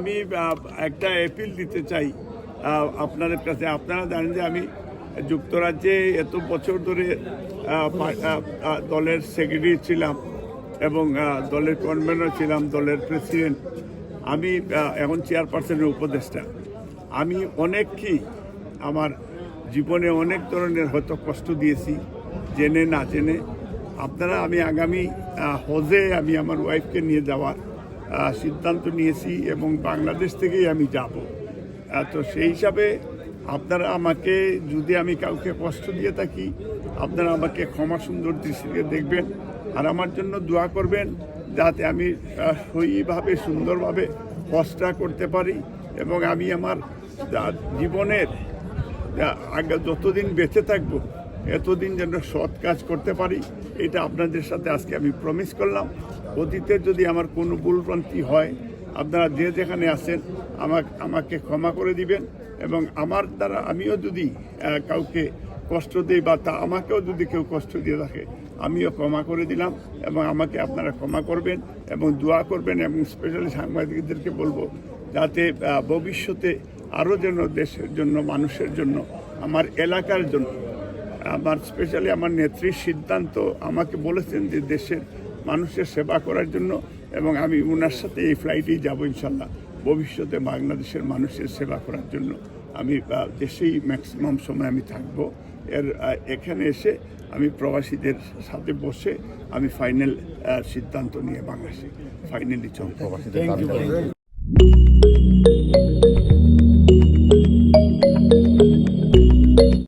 আমি একটা অ্যাপিল দিতে চাই আপনাদের কাছে। আপনারা জানেন যে আমি যুক্তরাজ্যে এত বছর ধরে দলের সেক্রেটারি ছিলাম এবং দলের কনভেনর ছিলাম, দলের প্রেসিডেন্ট আমি এখন চেয়ারপারসনের উপদেষ্টা। আমি অনেককেই আমার জীবনে অনেক ধরনের হয়তো কষ্ট দিয়েছি, জেনে না জেনে। আপনারা, আমি আগামী হজে আমি আমার ওয়াইফকে নিয়ে যাওয়ার সিদ্ধান্ত নিয়েছি এবং বাংলাদেশ থেকেই আমি যাব। তো সেই হিসাবে আপনারা আমাকে যদি আমি কাউকে কষ্ট দিয়ে থাকি আপনারা আমাকে ক্ষমা সুন্দর দৃষ্টিতে দেখবেন আর আমার জন্য দোয়া করবেন যাতে আমি আহ, সহিভাবে সুন্দরভাবে কষ্টটা করতে পারি এবং আমি আমার জীবনের আগে যতদিন বেঁচে থাকব এতদিন যেন সৎ কাজ করতে পারি, এটা আপনাদের সাথে আজকে আমি প্রমিস করলাম। অতীতে যদি আমার কোনো ভুলভ্রান্তি হয়, আপনারা যে যেখানে আছেন, আমাকে আমাকে ক্ষমা করে দিবেন এবং আমার দ্বারা আমিও যদি কাউকে কষ্ট দিই বা তা আমাকেও যদি কেউ কষ্ট দিয়ে থাকে, আমিও ক্ষমা করে দিলাম এবং আমাকে আপনারা ক্ষমা করবেন এবং দোয়া করবেন এবং স্পেশালি সাংবাদিকদেরকে বলব যাতে ভবিষ্যতে আরও যেন দেশের জন্য, মানুষের জন্য, আমার এলাকার জন্য আমার স্পেশালি আমার নেত্রীর সিদ্ধান্ত আমাকে বলেছেন যে দেশের মানুষের সেবা করার জন্য এবং আমি ওনার সাথে এই ফ্লাইটেই যাব ইনশাল্লাহ। ভবিষ্যতে বাংলাদেশের মানুষের সেবা করার জন্য আমি দেশেই ম্যাক্সিমাম সময় আমি থাকব। এর এখানে এসে আমি প্রবাসীদের সাথে বসে আমি ফাইনাল সিদ্ধান্ত নিয়ে বাংলাদেশে ফাইনালি চলব প্রবাসীদের।